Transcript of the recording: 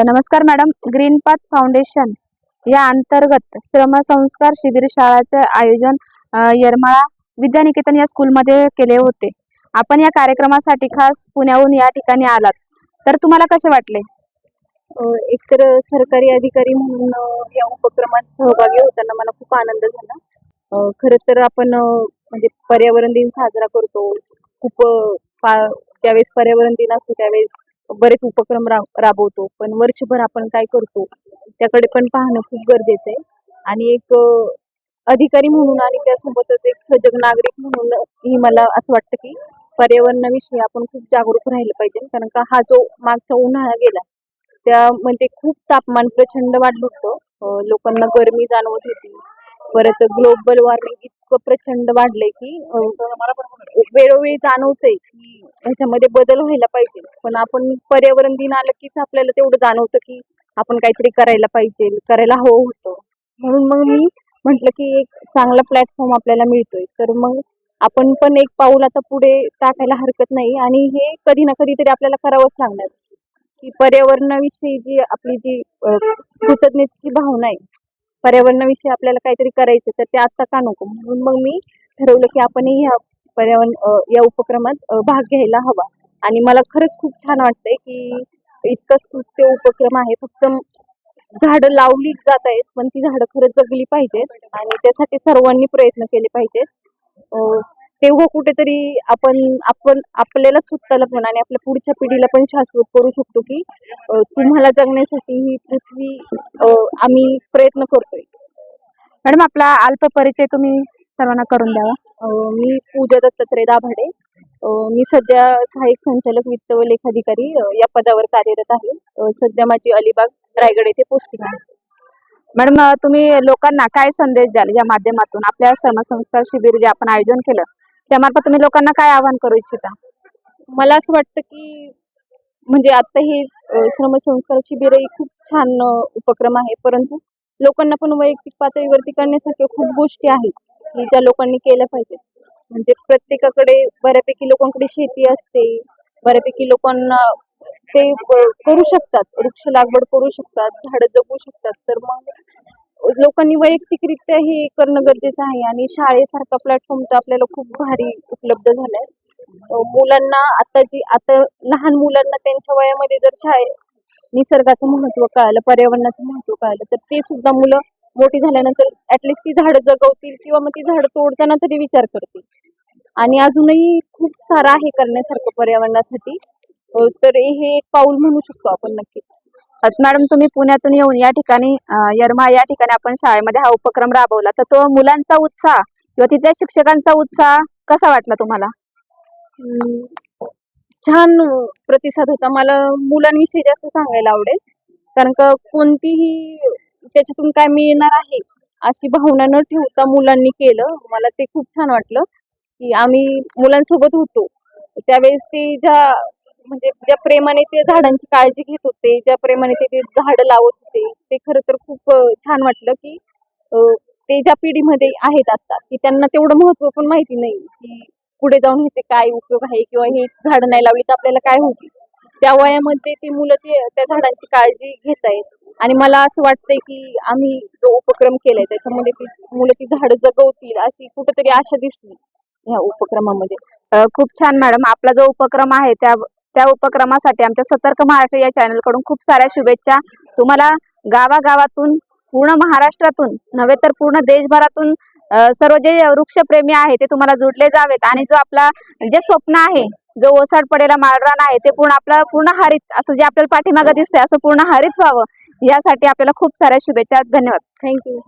नमस्कार madam. Green path foundation या अंतर्गत श्रमसंस्कार शिबिर शाळाचे आयोजन येरमाळा विद्यानिकेतन या स्कूलमध्ये केले होते. आपण या कार्यक्रमासाठी खास पुण्याहून या ठिकाणी आलात. तर तुम्हाला कसे वाटले? एकतर सरकारी अधिकारी म्हणून या उपक्रमात सहभागी होताना मला खूप आनंद झाला. अ, खरं तर आपण म्हणजे पर्यावरण दिन साजरा करतो. खूप ज्यावेळेस पर्यावरण दिन असतो त्यावेळेस बरेच उपक्रम राब राबवतो. पण वर्षभर आपण काय करतो त्याकडे पण पाहणं खूप गरजेचं आहे. आणि एक अधिकारी म्हणून आणि त्यासोबतच एक सजग नागरिक म्हणून ही मला असं वाटतं की पर्यावरणाविषयी आपण खूप जागरूक राहिलं पाहिजे. कारण का हा जो मागचा उन्हाळा गेला त्यामध्ये खूप तापमान प्रचंड वाढलं होतं. लोकांना गरमी जाणवत होती. परत ग्लोबल वॉर्मिंग इतकं प्रचंड वाढलंय की वेळोवेळी जाणवतंय की ह्याच्यामध्ये बदल व्हायला पाहिजे. पण आपण पर्यावरण दिन आलं कीच आपल्याला तेवढं जाणवतं की आपण काहीतरी करायला पाहिजे करायला हवं होतं. म्हणून मग मी म्हटलं की एक चांगला प्लॅटफॉर्म आपल्याला मिळतोय. तर मग आपण पण एक पाऊल आता पुढे टाकायला हरकत नाही आणि हे कधी ना कधीतरी आपल्याला करावंच लागणार. की पर्यावरणाविषयी जी आपली जी कृतज्ञतेची भावना आहे पर्यावरणाविषयी आपल्याला काहीतरी करायचं तर ते आता का नको? म्हणून मग मी ठरवलं की आपणही ह्या पर्यावरण या उपक्रमात भाग घ्यायला हवा. आणि मला खरंच खूप छान वाटतंय की इतकं स्तुत्य उपक्रम आहे. फक्त झाडं लावली जात आहेत पण ती झाडं खरंच जगली पाहिजेत. आणि त्यासाठी सर्वांनी प्रयत्न केले पाहिजेत. तेव्हा कुठेतरी आपण आपण आपल्याला स्वतःला पण आणि आपल्या पुढच्या पिढीला पण शाश्वत करू शकतो की तुम्हाला जगण्यासाठी ही पृथ्वी आम्ही प्रयत्न करतोय. मॅडम आपला अल्प परिचय तुम्ही सर्वांना करून द्यावा. मी पूजा दत्तात्रय दाभाडे. मी सध्या सहाय्यक संचालक वित्त व लेखाधिकारी या पदावर कार्यरत आहे. सध्या माझी अलिबाग रायगड येथे पोस्टिंग आहे. मॅडम तुम्ही लोकांना काय संदेश द्याल या माध्यमातून? आपल्या श्रमसंस्कार शिबिर जे आपण आयोजन केलं त्यामार्फत तुम्ही लोकांना काय आवाहन करू इच्छिता? मला असं वाटतं की म्हणजे आता हे श्रम श्रमसंस्कार शिबिर ही खूप छान उपक्रम आहे. परंतु लोकांना पण वैयक्तिक पातळीवरती करण्यासारख्या खूप गोष्टी आहेत की ज्या लोकांनी केल्या पाहिजेत. म्हणजे प्रत्येकाकडे बऱ्यापैकी लोकांकडे शेती असते. बऱ्यापैकी लोकांना ते करू शकतात. वृक्ष लागवड करू शकतात. झाडं जगू शकतात. तर मग लोकांनी वैयक्तिकरित्या हे करणं गरजेचं आहे आणि शाळेसारखा प्लॅटफॉर्म तर आपल्याला खूप भारी उपलब्ध झालाय. मुलांना आता जी आता लहान मुलांना त्यांच्या वयामध्ये जर शाळे निसर्गाचं महत्त्व कळालं पर्यावरणाचं महत्त्व कळालं तर ते सुद्धा मुलं मोठी झाल्यानंतर ऍटलिस्ट ती झाडं जगवतील किंवा मग ती झाडं तोडताना तरी विचार करतील. आणि अजूनही खूप सारं आहे करण्यासारखं पर्यावरणासाठी. तर हे एक पाऊल म्हणू शकतो आपण नक्कीच. मॅडम तुम्ही पुण्यातून येऊन या ठिकाणी यरमा या ठिकाणी आपण शाळेमध्ये हा उपक्रम राबवला. तर तो मुलांचा उत्साह किंवा तिथल्या शिक्षकांचा उत्साह कसा वाटला तुम्हाला? छान प्रतिसाद होता. मला मुलांविषयी जास्त सांगायला आवडेल. कारण का कोणतीही त्याच्यातून काय मिळणार आहे अशी भावना न ठेवता मुलांनी केलं. मला ते खूप छान वाटलं की आम्ही मुलांसोबत होतो. त्यावेळेस ते ज्या म्हणजे ज्या प्रेमाने ते झाडांची काळजी घेत होते ज्या प्रेमाने ते झाड झाडं लावत होते ते खरं तर खूप छान वाटलं की ते ज्या पिढीमध्ये आहेत आता की त्यांना तेवढं महत्त्व पण माहिती नाही की पुढे जाऊन ह्याचे काय उपयोग आहे किंवा हे झाडं नाही लावली तर आपल्याला काय होती त्या वयामध्ये ती मुलं ते त्या झाडांची काळजी घेत आहेत. आणि मला असं वाटतंय की आम्ही जो उपक्रम केलाय त्याच्यामध्ये ती मुलं ती झाडं जगवतील अशी कुठेतरी आशा दिसली ह्या उपक्रमामध्ये. खूप छान मॅडम. आपला जो उपक्रम आहे त्या त्या उपक्रमासाठी आमच्या सतर्क महाराष्ट्र या चॅनलकडून खूप साऱ्या शुभेच्छा. तुम्हाला गावागावातून पूर्ण महाराष्ट्रातून नव्हे तर पूर्ण देशभरातून सर्व जे वृक्षप्रेमी आहे ते तुम्हाला जुडले जावेत. आणि जो आपला जे स्वप्न आहे जो ओसाड पडेला माळरान आहे ते पूर्ण आपलं पूर्ण हरित असं जे आपल्याला पाठीमागं दिसतंय असं पूर्ण हरित व्हावं यासाठी आपल्याला खूप साऱ्या शुभेच्छा. धन्यवाद. थँक्यू